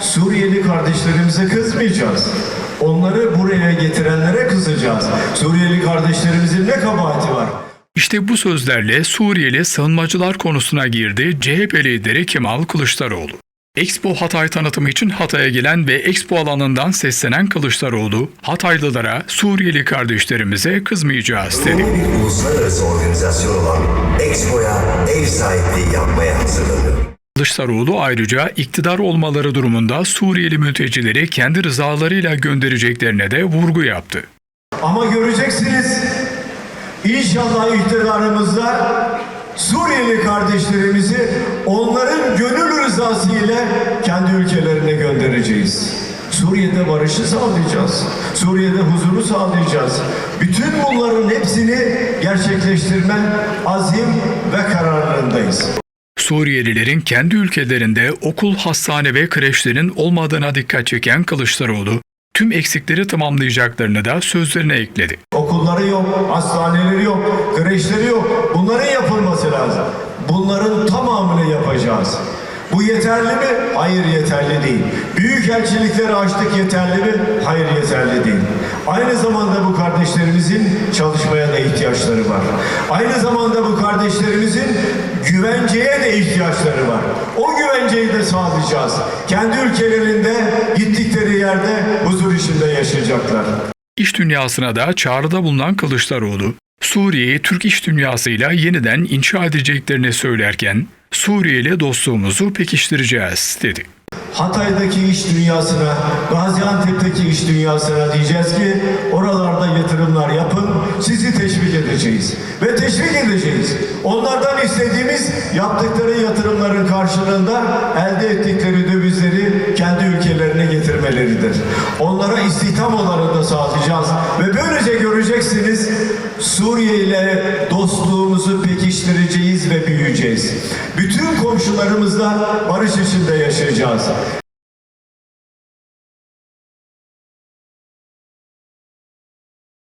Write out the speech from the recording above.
Suriyeli kardeşlerimize kızmayacağız. Onları buraya getirenlere kızacağız. Suriyeli kardeşlerimizin ne kabahati var? İşte bu sözlerle Suriyeli sığınmacılar konusuna girdi CHP lideri Kemal Kılıçdaroğlu. Expo Hatay tanıtımı için Hatay'a gelen ve Expo alanından seslenen Kılıçdaroğlu, Hataylılara, Suriyeli kardeşlerimize kızmayacağız dedi. Yeni bir uluslararası organizasyon olan Expo'ya ev sahipliği yapmaya hazırlanıyor. Kılıçdaroğlu ayrıca iktidar olmaları durumunda Suriyeli mültecileri kendi rızalarıyla göndereceklerine de vurgu yaptı. Ama göreceksiniz inşallah iktidarımızda Suriyeli kardeşlerimizi onların gönül rızası ile kendi ülkelerine göndereceğiz. Suriye'de barışı sağlayacağız. Suriye'de huzuru sağlayacağız. Bütün bunların hepsini gerçekleştirme azim ve kararlılığındayız. Suriyelilerin kendi ülkelerinde okul, hastane ve kreşlerin olmadığına dikkat çeken Kılıçdaroğlu, tüm eksikleri tamamlayacaklarını da sözlerine ekledi. Okulları yok, hastaneleri yok, kreşleri yok. Bunların yapılması lazım. Bunların tamamını yapacağız. Bu yeterli mi? Hayır yeterli değil. Büyük elçilikleri açtık yeterli mi? Hayır yeterli değil. Aynı zamanda bu kardeşlerimizin çalışmaya da ihtiyaçları var. Aynı zamanda bu kardeşlerimizin güvenceye de ihtiyaçları var. O güvenceyi de sağlayacağız. Kendi ülkelerinde gittikleri yerde huzur içinde yaşayacaklar. İş dünyasına da çağrıda bulunan Kılıçdaroğlu, Suriye'yi Türk iş dünyasıyla yeniden inşa edeceklerini söylerken, Suriye ile dostluğumuzu pekiştireceğiz dedi. Hatay'daki iş dünyasına, Gaziantep'teki iş dünyasına diyeceğiz ki oralarda edeceğiz. Ve teşvik edeceğiz. Onlardan istediğimiz yaptıkları yatırımların karşılığında elde ettikleri dövizleri kendi ülkelerine getirmeleridir. Onlara istihdam olanı da sağlayacağız. Ve böylece göreceksiniz Suriye ile dostluğumuzu pekiştireceğiz ve büyüyeceğiz. Bütün komşularımızla barış içinde yaşayacağız.